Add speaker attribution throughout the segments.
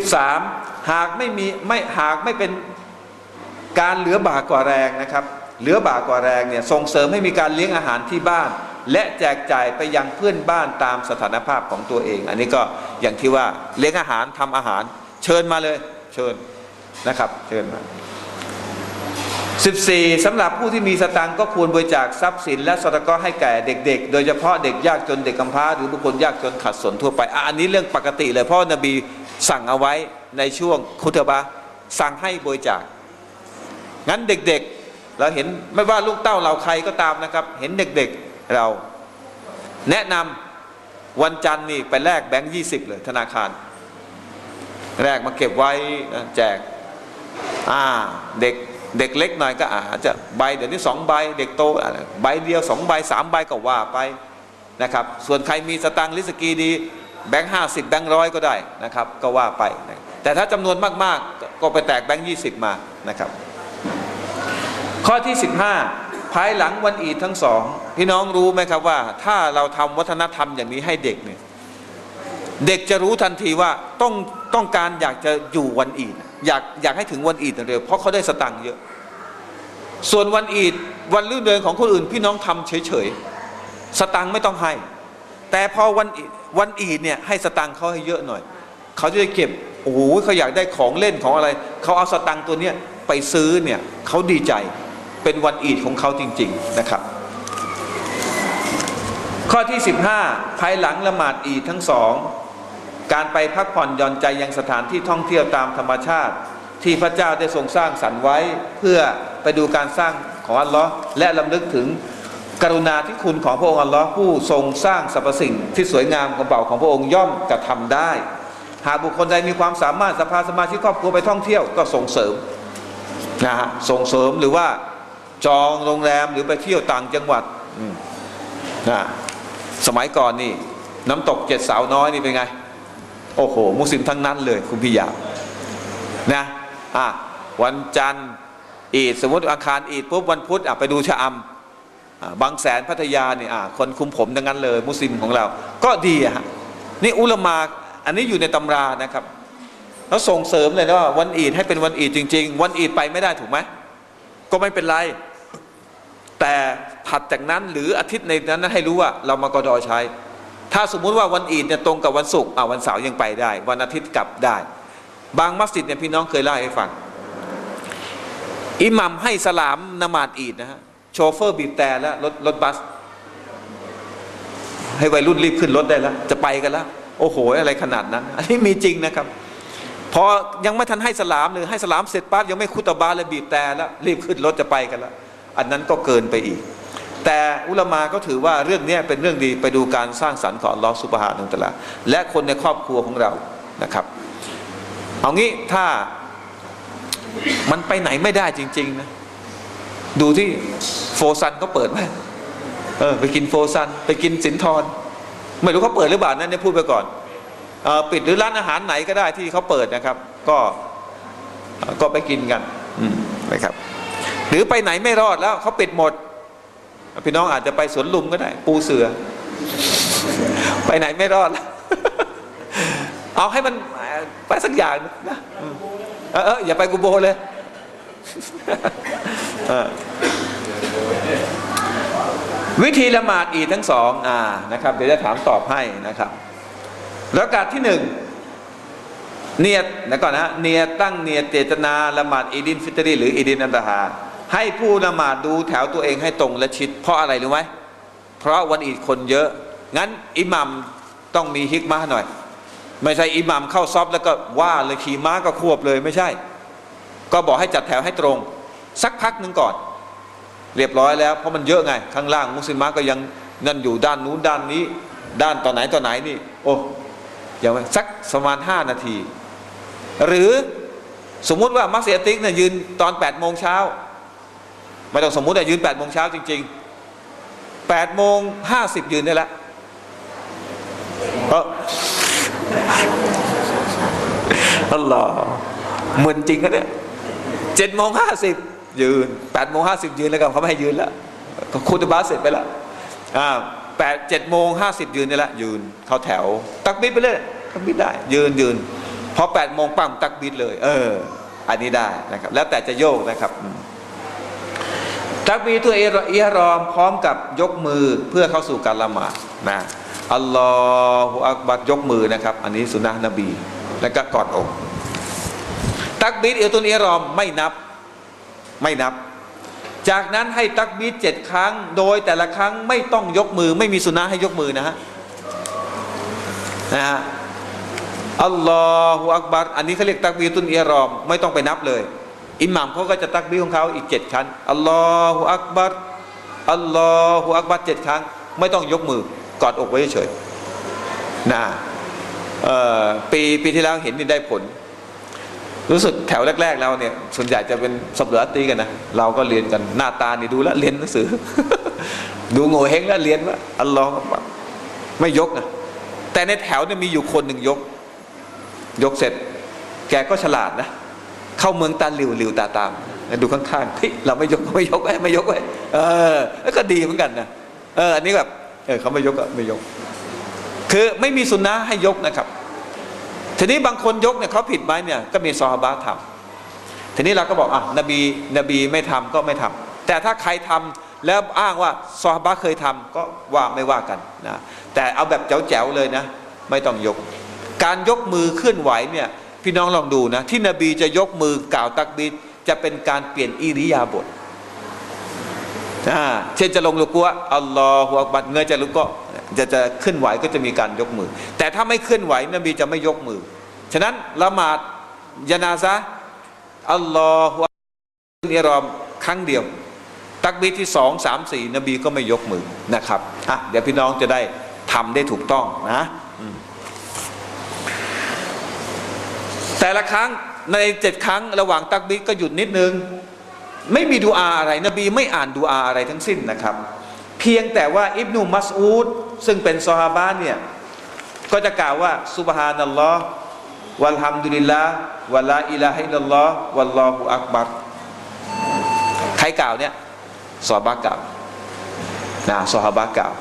Speaker 1: 13 หากไม่มีไม่หากไม่เป็นการเหลือบากกว่าแรงนะครับเหลือบากกว่าแรงเนี่ยส่งเสริมให้มีการเลี้ยงอาหารที่บ้าน และแจกจ่ายไปยังเพื่อนบ้านตามสถานภาพของตัวเอง อันนี้ก็อย่างที่ว่าเลี้ยงอาหารทำอาหาร เชิญมาเลยเชิญนะครับ เชิญมา 14สำหรับผู้ที่มีสตังค์ก็ควรบริจาคทรัพย์สิน และสตางค์ให้แก่เด็ก ๆ โดยเฉพาะเด็กยากจนเด็กกำพร้าหรือบุคคลยากจนขัดสนทั่วไปอะอันนี้เรื่องปกติเลยเพราะว่านบีสั่งเอาไว้ในช่วงคุตบะสั่งให้บริจาค งั้นเด็กๆเราเห็นไม่ว่าลูกเต้าเราใครก็ตามนะครับ เห็นเด็กๆเรา แนะนำวันจันทร์นี่ไปแลกแบงค์ยี่สิบเลยธนาคารแรกมาเก็บไว้แจกอ่าเด็ก เด็กเล็กหน่อยก็อาจจะใบเดี๋ยวนี้สองใบเด็กโตใบเดียวสองใบสามใบก็ว่าไปนะครับ ส่วนใครมีสตังค์ลิสกีดีแบงค์ห้าสิบแบงค์ร้อยก็ได้นะครับ ก็ว่าไป แต่ถ้าจำนวนมากๆ ก็ไปแตกแบงค์ยี่สิบมานะครับ ข้อที่15ภายหลังวันอีดทั้งสองพี่น้องรู้ไหมครับว่า ถ้าเราทำวัฒนธรรมอย่างนี้ให้เด็กเนี่ยเด็กจะรู้ทันทีว่าต้องต้องการอยากจะอยู่วันอีด อยากอยากให้ถึงวันอีดเร็วเพราะเขาได้สตังค์เยอะ ส่วนวันอีดวันลื่นเริงของคนอื่น พี่น้องทำเฉยๆสตังค์ไม่ต้องให้ แต่พอวันอีดวันอีดเนี่ยให้สตังค์เขาให้เยอะหน่อยเขาจะได้เก็บโอ้โหเขาอยากได้ของเล่นของอะไรเขาเอาสตังค์ตัวเนี้ยไปซื้อเนี่ยเขาดีใจเป็นวันอีดของเขาจริง ๆนะครับ ข้อที่ 15 ภายหลังละหมาดอีดทั้งสอง การไปพักผ่อนหย่อนใจยังสถานที่ท่องเที่ยวตามธรรมชาติ ที่พระเจ้าได้ทรงสร้างสรรค์ไว้ เพื่อไปดูการสร้างของอัลลอฮ์และลำลึกถึงกรุณาธิคุณของพระองค์อัลลอฮ์ผู้ทรงสร้างสรรพสิ่งที่สวยงามของเบาของพระองค์ย่อมกระทำได้ หากบุคคลใดมีความสามารถสภาสมาชิกครอบครัวไปท่องเที่ยวก็ส่งเสริมนะฮะส่งเสริมหรือว่าจองโรงแรมหรือไปเที่ยวต่างจังหวัดนะสมัยก่อนนี่ น้ำตกเจ็ดสาวน้อยนี่เป็นไง โอ้โห มุสลิมทั้งนั้นเลยคุณพี่ยานะอะวันจันทร์อีดสมมติอังคารอีดปุ๊บวันพุธอะไปดูชะอำอะบางแสนพัทยาเนี่ยอะคนคุมผมทั้งนั้นเลย มุสลิมของเรา ก็ดีอะฮะนี่อุลมาอันนี้อยู่ในตำรานะครับแล้วส่งเสริมเลยนะว่าวันอีดให้เป็นวันอีดจริง ๆ วันอีดไปไม่ได้ถูกไหมก็ไม่เป็นไร แต่ถัดจากนั้นหรืออาทิตย์ในนั้นให้รู้ว่าเรามากอดอใช้ ถ้าสมมุติว่าวันอีดเนี่ยตรงกับวันศุกร์อ่าวันเสาร์ยังไปได้ วันอาทิตย์กลับได้ บางมัสยิดเนี่ยพี่น้องเคยเล่าให้ฟังอิหมัมให้สลามนมาดอีดนะฮะโชเฟอร์บีบแต่แล้วรถรถบัส ให้วัยรุ่นรีบขึ้นรถได้แล้วจะไปกันแล้วโอ้โห อะไรขนาดนั้น อันนี้มีจริงนะครับพอยังไม่ทันให้สลามหรือให้สลามเสร็จปั๊บยังไม่คุตบาเลยบีบแต่แล้วรีบขึ้นรถจะไปกันแล้วอันนั้นก็เกินไปอีก แต่อุลามาก็ถือว่าเรื่องนี้เป็นเรื่องดีไปดูการสร้างสรรค์ของลอสุบฮานุตะลาและคนในครอบครัวของเรานะครับ เอางี้ถ้ามันไปไหนไม่ได้จริงๆนะดูที่โฟซันเขาเปิดไหมเออไปกินโฟซัน ไปกินสินทรไม่รู้เขาเปิดหรือเปล่านั่นเนี่ยพูดไปก่อนออปิดหรือร้านอาหารไหนก็ได้ที่เขาเปิดนะครับ ก็ก็ไปกินกันนะครับ หรือไปไหนไม่รอดแล้วเขาปิดหมด พี่น้องอาจจะไปสวนลุมก็ได้ ปูเสือ ไปไหนไม่รอด เอาให้มันไปสักอย่างนะเอออย่าไปกูโบเลยวิธีละหมาดอีดทั้งสองอ่านะครับ เดี๋ยวจะถามตอบให้นะครับ แล้วการที่หนึ่งเนียดนะก่อนนะเนียดตั้งเนียดเจตนาละหมาดอีดินฟิตรีหรืออีดินอันตรฮา ให้ผู้ละหมาดดูแถวตัวเองให้ตรงและชิด เพราะอะไรรู้ไหมเพราะวันอีดคนเยอะ งั้นอิหมัมต้องมีฮิกมาหน่อย ไม่ใช่อิหมัมเข้าซอบแล้วก็ว่าเลยขี่ม้าก็ควบเลยไม่ใช่ ก็บอกให้จัดแถวให้ตรง สักพักหนึ่งก่อน เรียบร้อยแล้วเพราะมันเยอะไง ข้างล่างมุสลิมก็ยังนั่นอยู่ด้านนู้นด้านนี้ ด้านต่อไหนต่อไหนนี่ โอ้อย่างไรสักประมาณห้านาที หรือสมมุติว่ามักเสียติ๊กเนี่ยยืนตอน8ปดโมงเช้า ไม่ต้องสมมุติแต่ยืน8ปดโมงเช้าจริงๆ8ปดโมงห้าสิบยืนได้แล้วเอออัลลอฮ์เหมือนจริงนะเนี่ยเจ็ดโมงห้าสิบยืนแปดโมงห้าสิบยืนแล้วกันเขาไม่ให้ยืนแล้วคุตบาสเสร็จไปแล้วอ่าแปดเจ็ดโมงห้าสิบยืนได้แล้วยืนเข้าแถว ตักบิดไปเลยตักบิดได้ ยืนยืนพอแปดโมงปั๊มตักบิดเลย เออ อันนี้ได้นะครับ แล้วแต่จะโยกนะครับ ตักบีตัวเอรเอียรอมพร้อมกับยกมือเพื่อเข้าสู่การละหมาดนะอัลลอฮฺอักบัดยกมือนะครับ อันนี้สุนนะนบี แล้วก็กอดอกตักบีดเอตุนเอรอมไม่นับไม่นับ จากนั้นให้ตักบีดเจ็ดครั้ง โดยแต่ละครั้งไม่ต้องยกมือ ไม่มีสุนนะให้ยกมือนะฮะนะฮะอัลลอฮฺอักบัรอันนี้เขาเรียกตักบีตุนเอรอม ไม่ต้องไปนับเลย อิหมัมเขาก็จะตักบีของเขาอีกเจ็ดครั้งอัลลอฮฺอักบัรอัลลอฮฺอักบัรเจ็ดครั้ง ไม่ต้องยกมือกอดอกไว้เฉยๆนะปีปีที่แล้วเห็นนี่ได้ผล รู้สึกแถวแรก ๆ เราเนี่ย ส่วนใหญ่จะเป็นสับเหลือตีกันนะเราก็เรียนกันหน้าตานี่ดูแลวเรียนหนังสือ ดูโง่เฮงแล้วเรียนว่าอัลลอฮฺไม่ยกนะแต่ในแถวเนี่ยมีอยู่คนหนึ่งยก ยกเสร็จ แกก็ฉลาดนะ เข้าเมืองตาหลิวหลิวตาตาม ดูข้างๆเฮ้ยเราไม่ยกไม่ยกไว้ไม่ยกไว้เออแล้วก็ดีเหมือนกันนะเอออันนี้แบบเออเขาไม่ยกก็ไม่ยก คือไม่มีสุนนะให้ยกนะครับ ทีนี้บางคนยกเนี่ยเขาผิดไหมเนี่ยก็มีซอฮาบะทำทีนี้เราก็บอกอะนบีนบีไม่ทำก็ไม่ทำแต่ถ้าใครทำแล้วอ้างว่าซอฮาบะเคยทำก็ว่าไม่ว่ากันนะแต่เอาแบบแจ๋วๆเลยนะ ไม่ต้องยก การยกมือเคลื่อนไหวเนี่ย พี่น้องลองดูนะ ที่นบีจะยกมือกล่าวตักบีรจะเป็นการเปลี่ยนอิริยาบถเช่นจะลงลุกัวอัลลอฮฺอักบัดเงยจะลุกก็จะจะเคลื่อนไหวก็จะมีการยกมือ แต่ถ้าไม่เคลื่อนไหวนบีจะไม่ยกมือ ฉะนั้นละหมาดยานาซะอัลลอฮฺอักบัดอิรอมครั้งเดียว ตักบีที่สองสามสี่นบีก็ไม่ยกมือนะครับอะเดี๋ยวพี่น้องจะได้ทำได้ถูกต้องนะอืม แต่ละครั้งในเจ็ดครั้งระหว่างตักบิดก็หยุดนิดนึง ไม่มีดูอาอะไร นบีไม่อ่านดูอาอะไรทั้งสิ้นนะครับ เพียงแต่ว่าอิบนุมัสอูดซึ่งเป็นซอฮาบะเนี่ยก็จะกล่าวว่าซุบฮานัลลอฮ์วัลฮัมดุลิลลาห์วะลาอิลาฮิลลอฮ์วัลลอฮุอักบัรใครกล่าวเนี่ยซอฮาบะกล่าวนะซอฮาบะกล่าว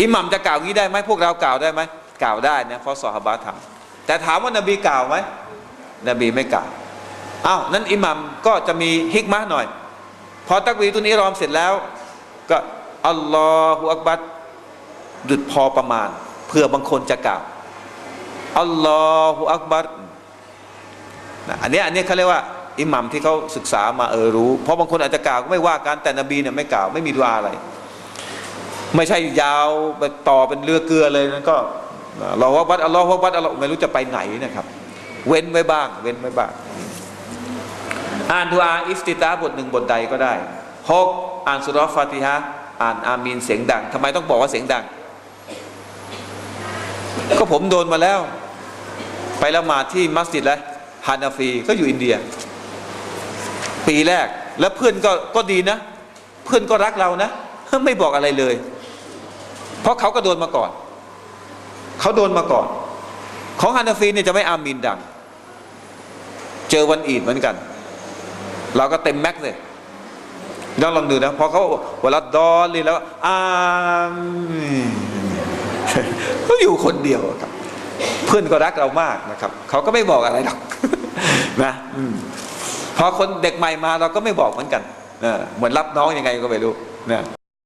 Speaker 1: อิหมัมจะกล่าวงี้ได้ไหมพวกเรากล่าวได้ไหมกล่าวได้นะเพราะซอฮาบะทำแต่ถามว่านบีกล่าวไหม นบีไม่กล่าวอ้าวนั้นอิหมัมก็จะมีฮิกมะหน่อย พอตักวีตุนี้รอมเสร็จแล้ว ก็อัลลอฮฺอักบัดหยุดพอประมาณเพื่อบางคนจะกล่าวอัลลอฮฺอักบัดนะอันนี้อันนี้เขาเรียกว่า อิหมัมที่เขาศึกษามาเออรู้ เพราะบางคนอาจจะกล่าวก็ไม่ว่ากันแต่นบีเนี่ยไม่กล่าวไม่มีดุอาอะไร ไม่ใช่ยาวต่อเป็นเรือเกลือเลยนั่นก็เราว่าวัดอัลลอฮ์ว่าวัดอัลลอฮ์ไม่รู้จะไปไหนนะครับ เว้นไว้บ้าง เว้นไว้บ้าง อ่านดูอาอิฟติตาบทหนึ่งบทใดก็ได้หกอ่านสุรฟาติฮะอ่านอามีนเสียงดังทำไมต้องบอกว่าเสียงดัง ก็ผมโดนมาแล้ว ไปละหมาดที่มัสยิดแล้วฮานาฟีก็อยู่อินเดีย ปีแรกแล้วเพื่อนก็ก็ดีนะ เพื่อนก็รักเรานะ ไม่บอกอะไรเลย เพราะเขาก็โดนมาก่อน เขาโดนมาก่อน ของฮานาฟีเนี่ยจะไม่อามีนดัง เจอวันอีดเหมือนกัน เราก็เต็มแม็กซ์เลยลองลองดูนะพอเขาเวลาดอเลยแล้วอ่านก็อยู่คนเดียวครับ เพื่อนก็รักเรามากนะครับ เขาก็ไม่บอกอะไรหรอกนะพอคนเด็กใหม่มาเราก็ไม่บอกเหมือนกันเออเหมือนรับน้องยังไงก็ไม่รู้นะ